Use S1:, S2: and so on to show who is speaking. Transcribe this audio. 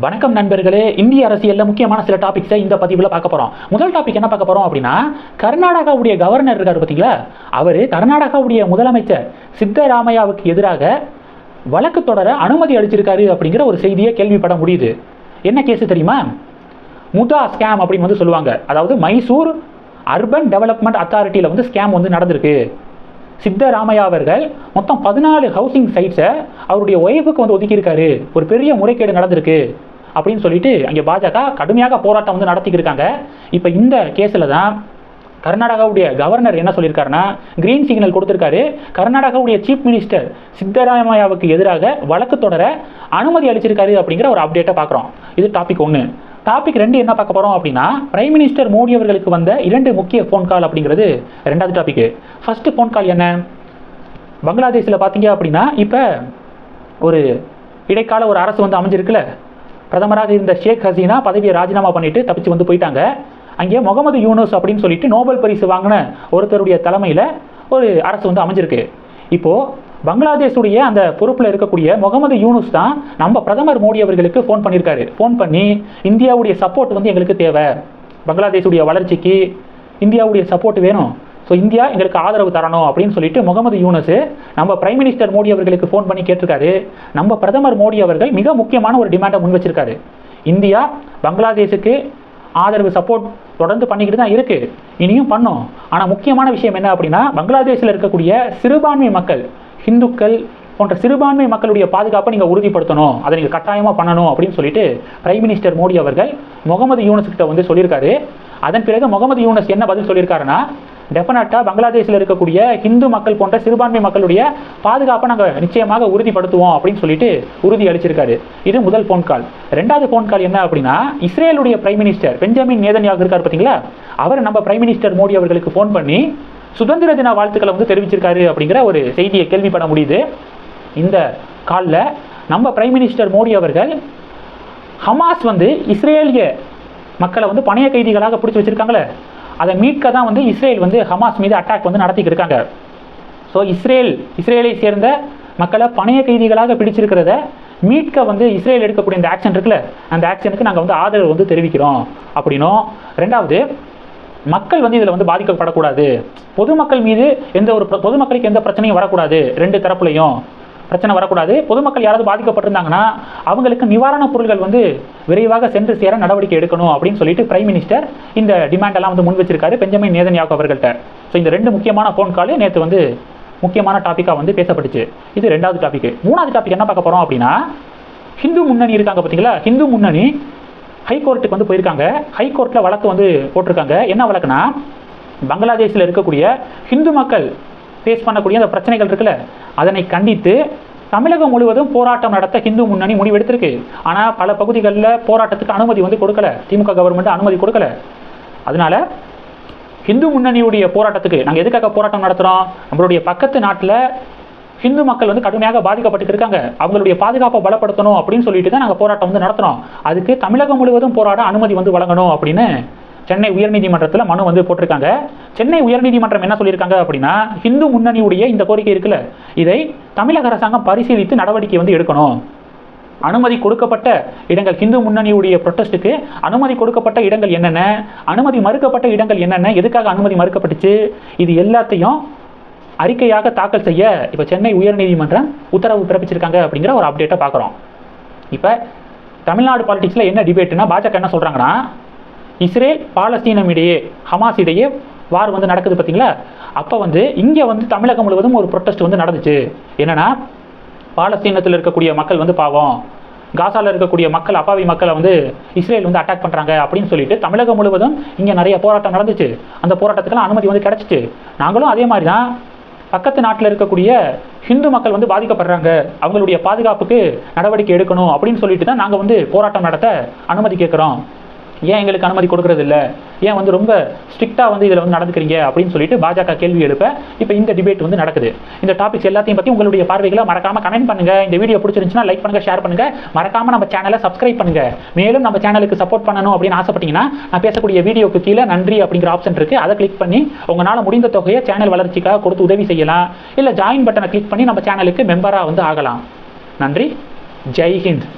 S1: வணக்கம் நண்பர்களே இந்திய அரசியலில் முக்கியமான சில டாபிக்ஸை இந்த பதிவில் பார்க்க போகிறோம் முதல் டாபிக் என்ன பார்க்க போகிறோம் அப்படின்னா கர்நாடகாவுடைய கவர்னர் இருக்கார் பார்த்தீங்களா? அவர் கர்நாடகாவுடைய முதலமைச்சர் சித்தராமையாவுக்கு எதிராக வழக்கு தொடர அனுமதி அளிச்சிருக்காரு அப்படிங்கிற ஒரு செய்தியை கேள்விப்பட முடியுது. என்ன கேஸ் தெரியுமா? முதா ஸ்கேம் அப்படின்னு வந்து சொல்லுவாங்க. அதாவது மைசூர் அர்பன் டெவலப்மெண்ட் அத்தாரிட்டியில் வந்து ஸ்கேம் வந்து நடந்திருக்கு. சித்தராமையா அவர்கள் மொத்தம் பதினாலு ஹவுசிங் சைட்ஸை அவருடைய ஒய்ஃபுக்கு வந்து ஒதுக்கியிருக்காரு. ஒரு பெரிய முறைகேடு நடந்திருக்கு அப்படின்னு சொல்லிட்டு அங்கே பாஜக கடுமையாக போராட்டம் வந்து நடத்திக்கிருக்காங்க இப்போ இந்த கேஸில் தான் கர்நாடகாவுடைய கவர்னர் என்ன சொல்லியிருக்காருன்னா கிரீன் சிக்னல் கொடுத்துருக்காரு. கர்நாடகாவுடைய சீஃப் மினிஸ்டர் சித்தராமையாவுக்கு எதிராக வழக்கு தொடர அனுமதி அளிச்சிருக்காரு அப்படிங்கிற ஒரு அப்டேட்டை பார்க்குறோம். இது டாபிக் ஒன்று டாபிக் ரெண்டு என்ன பார்க்க போகிறோம் அப்படின்னா பிரைம் மினிஸ்டர் மோடி அவர்களுக்கு வந்த இரண்டு முக்கிய ஃபோன் கால் அப்படிங்கிறது ரெண்டாவது டாபிக் ஃபர்ஸ்ட் ஃபோன் கால் என்ன? பங்களாதேஷில் பார்த்தீங்க அப்படின்னா இப்போ ஒரு இடைக்கால ஒரு அரசு வந்து அமைஞ்சிருக்குல்ல பிரதமராக இருந்த ஷேக் ஹசீனா பதவியை ராஜினாமா பண்ணிட்டு தப்பிச்சு வந்து போயிட்டாங்க. அங்கே முகமது யூனஸ் அப்படின்னு சொல்லிட்டு நோபல் பரிசு வாங்கின ஒருத்தருடைய தலைமையில் ஒரு அரசு வந்து அமைஞ்சிருக்கு. இப்போது பங்களாதேஷுடைய அந்த பொறுப்பில் இருக்கக்கூடிய முகமது யூனுஸ் தான் நம்ம பிரதமர் மோடி அவர்களுக்கு ஃபோன் பண்ணியிருக்காரு ஃபோன் பண்ணி இந்தியாவுடைய சப்போர்ட் வந்து எங்களுக்கு தேவை. பங்களாதேஷுடைய வளர்ச்சிக்கு இந்தியாவுடைய சப்போர்ட் வேணும். ஸோ இந்தியா எங்களுக்கு ஆதரவு தரணும் அப்படின்னு சொல்லிட்டு முகமது யூனஸ் நம்ம பிரைம் மினிஸ்டர் மோடி அவர்களுக்கு ஃபோன் பண்ணி கேட்டிருக்காரு. நம்ம பிரதமர் மோடி அவர்கள் மிக முக்கியமான ஒரு டிமாண்டை முன் வச்சிருக்காரு. இந்தியா பங்களாதேஷுக்கு ஆதரவு சப்போர்ட் தொடர்ந்து பண்ணிக்கிட்டு தான் இருக்குது இனியும் பண்ணும். ஆனால் முக்கியமான விஷயம் என்ன அப்படின்னா பங்களாதேஷில் இருக்கக்கூடிய சிறுபான்மை மக்கள் ஹிந்துக்கள் போன்ற சிறுபான்மை மக்களுடைய பாதுகாப்பை நீங்கள் உறுதிப்படுத்தணும். அதை நீங்கள் கட்டாயமாக பண்ணணும் அப்படின்னு சொல்லிட்டு பிரைம் மினிஸ்டர் மோடி அவர்கள் முகமது யூனஸ் கிட்ட வந்து சொல்லியிருக்காரு. அதன் பிறகு முகமது யூனஸ் என்ன பதில் சொல்லியிருக்காருன்னா டெஃபினட்டாக பங்களாதேஷில் இருக்கக்கூடிய ஹிந்து மக்கள் போன்ற சிறுபான்மை மக்களுடைய பாதுகாப்பை நாங்கள் நிச்சயமாக உறுதிப்படுத்துவோம் அப்படின்னு சொல்லிட்டு உறுதி அளிச்சிருக்காரு. இது முதல் ஃபோன் கால் ரெண்டாவது ஃபோன் கால் என்ன அப்படின்னா இஸ்ரேலுடைய பிரைம் மினிஸ்டர் பெஞ்சமின் நேதன்யாக இருக்கார் பார்த்தீங்களா? அவர் நம்ம பிரைம் மினிஸ்டர் மோடி அவர்களுக்கு ஃபோன் பண்ணி சுதந்திர தின வாழ்த்துக்களை வந்து தெரிவிச்சிருக்காரு அப்படிங்கிற ஒரு செய்தியை கேள்விப்பட முடியுது. இந்த காலில் நம்ம பிரைம் மினிஸ்டர் மோடி அவர்கள் ஹமாஸ் வந்து இஸ்ரேலிய மக்களை வந்து பணைய கைதிகளாக பிடிச்சி வச்சுருக்காங்களே அதை மீட்க தான் வந்து இஸ்ரேல் வந்து ஹமாஸ் மீது அட்டாக் வந்து நடத்திக்கிட்டு இருக்காங்க. ஸோ இஸ்ரேல் இஸ்ரேலை சேர்ந்த மக்களை பணைய கைதிகளாக பிடிச்சிருக்கிறத மீட்க வந்து இஸ்ரேல் எடுக்கக்கூடிய இந்த ஆக்ஷன் இருக்குல்ல அந்த ஆக்ஷனுக்கு நாங்கள் வந்து ஆதரவு வந்து தெரிவிக்கிறோம் அப்படின்னும். ரெண்டாவது மக்கள் வந்து இதில் வந்து பாதிக்கப்படக்கூடாது. பொதுமக்கள் மீது எந்த ஒரு பொதுமக்களுக்கு எந்த பிரச்சனையும் வரக்கூடாது. ரெண்டு தரப்புலையும். பிரச்சனை வரக்கூடாது. பொதுமக்கள் யாராவது பாதிக்கப்பட்டிருந்தாங்கன்னா அவங்களுக்கு நிவாரணப் பொருட்கள் வந்து விரைவாக சென்று சேர நடவடிக்கை எடுக்கணும் அப்படின்னு சொல்லிட்டு பிரைம் மினிஸ்டர் இந்த டிமாண்ட் எல்லாம் வந்து முன் வச்சிருக்காரு பெஞ்சமின் நேதன்யாக்கு அவர்கள்ட்ட. ஸோ இந்த ரெண்டு முக்கியமான ஃபோன் கால் நேற்று வந்து முக்கியமான டாப்பிக்காக வந்து பேசப்பட்டுச்சு. இது ரெண்டாவது டாபிக் மூணாவது டாபிக் என்ன பார்க்க போகிறோம் அப்படின்னா ஹிந்து முன்னணி இருக்காங்க பார்த்தீங்களா ஹிந்து முன்னணி ஹைகோர்ட்டுக்கு வந்து போயிருக்காங்க. ஹைகோர்ட்டில் வழக்கு வந்து போட்டிருக்காங்க. என்ன வழக்குனா பங்களாதேஷில் இருக்கக்கூடிய ஹிந்து மக்கள் ஃபேஸ் பண்ணக்கூடிய அந்த பிரச்சனைகள் இருக்குல்ல அதனை கண்டித்து தமிழகம் முழுவதும் போராட்டம் நடத்த ஹிந்து முன்னணி முடிவெடுத்திருக்கு. ஆனால் பல பகுதிகளில் போராட்டத்துக்கு அனுமதி வந்து கொடுக்கல. திமுக கவர்மெண்ட் அனுமதி கொடுக்கல. அதனால ஹிந்து முன்னணியுடைய போராட்டத்துக்கு நாங்கள் எதுக்காக போராட்டம் நடத்துகிறோம் நம்மளுடைய பக்கத்து நாட்டில் ஹிந்து மக்கள் வந்து கடுமையாக பாதிக்கப்பட்டு இருக்காங்க. அவங்களுடைய பாதுகாப்பை பலப்படுத்தணும் அப்படின்னு சொல்லிட்டு தான் நாங்கள் போராட்டம் வந்து நடத்துகிறோம் அதுக்கு தமிழகம் முழுவதும் போராட அனுமதி வந்து வழங்கணும் அப்படின்னு சென்னை உயர்நீதிமன்றத்தில் மனு வந்து போட்டிருக்காங்க. சென்னை உயர்நீதிமன்றம் என்ன சொல்லியிருக்காங்க அப்படின்னா ஹிந்து முன்னணியுடைய இந்த கோரிக்கை இருக்குல்ல இதை தமிழக அரசாங்கம் பரிசீலித்து நடவடிக்கை வந்து எடுக்கணும். அனுமதி கொடுக்கப்பட்ட இடங்கள் ஹிந்து முன்னணியுடைய ப்ரொட்டஸ்ட்டுக்கு அனுமதி கொடுக்கப்பட்ட இடங்கள் என்னென்ன? அனுமதி மறுக்கப்பட்ட இடங்கள் என்னென்ன? எதுக்காக அனுமதி மறுக்கப்பட்டுச்சு? இது எல்லாத்தையும் அறிக்கையாக தாக்கல் செய்ய இப்போ சென்னை உயர்நீதிமன்றம் உத்தரவு பிறப்பிச்சிருக்காங்க அப்படிங்கிற ஒரு அப்டேட்டை பார்க்குறோம் இப்போ தமிழ்நாடு பாலிடிக்ஸில் என்ன டிபேட்னா பாஜக என்ன சொல்கிறாங்கன்னா இஸ்ரேல் பாலஸ்தீனம் இடையே ஹமாஸ் இடையே வார் வந்து நடக்குது பார்த்தீங்களா? அப்போ வந்து இங்கே வந்து தமிழகம் முழுவதும் ஒரு ப்ரொட்டஸ்ட் வந்து நடந்துச்சு. என்னென்னா பாலஸ்தீனத்தில் இருக்கக்கூடிய மக்கள் வந்து பாவம். காசால இருக்கக்கூடிய மக்கள் அப்பாவி மக்களை வந்து இஸ்ரேல் வந்து அட்டாக் பண்ணுறாங்க அப்படின்னு சொல்லிட்டு தமிழகம் முழுவதும் இங்கே நிறைய போராட்டம் நடந்துச்சு. அந்த போராட்டத்துக்கெல்லாம் அனுமதி வந்து கிடச்சிச்சு. நாங்களும் அதே மாதிரி தான் பக்கத்து நாட்டில் இருக்கக்கூடிய ஹிந்து மக்கள் வந்து பாதிக்கப்படுறாங்க. அவங்களுடைய பாதுகாப்புக்கு நடவடிக்கை எடுக்கணும் அப்படின்னு சொல்லிட்டு தான் நாங்கள் வந்து போராட்டம் நடத்த அனுமதி கேட்குறோம். ஏன் எங்களுக்கு அனுமதி கொடுக்கறது இல்லை ஏன் வந்து ரொம்ப ஸ்ட்ரிக்டாக வந்து இதில் வந்து நடந்துக்கிறீங்க? அப்படின்னு சொல்லிட்டு பாஜக கேள்வி எழுப்ப இப்போ இந்த டிபேட் வந்து நடக்குது. இந்த டாபிக்ஸ் எல்லாத்தையும் பற்றி உங்களுடைய பார்வைகளை மறக்காம கமெண்ட் பண்ணுங்க. இந்த வீடியோ பிடிச்சிருந்துச்சுன்னா லைக் பண்ணுங்க ஷேர் பண்ணுங்க. மறக்காம நம்ம சேனலை சப்ஸ்கிரைப் பண்ணுங்க. மேலும் நம்ம சேனலுக்கு சப்போர்ட் பண்ணணும் அப்படின்னு ஆசைப்பட்டீங்கன்னா நான் பேசக்கூடிய வீடியோக்கு கீழே நன்றி அப்படிங்கிற ஆப்ஷன் இருக்கு. அதை கிளிக் பண்ணி உங்களால் முடிந்த தொகையை சேனல் வளர்ச்சிக்காக கொடுத்து உதவி செய்யலாம். இல்லை ஜாயின் பட்டனை கிளிக் பண்ணி நம்ம சேனலுக்கு மெம்பராக வந்து ஆகலாம். நன்றி. ஜெய் ஹிந்த்.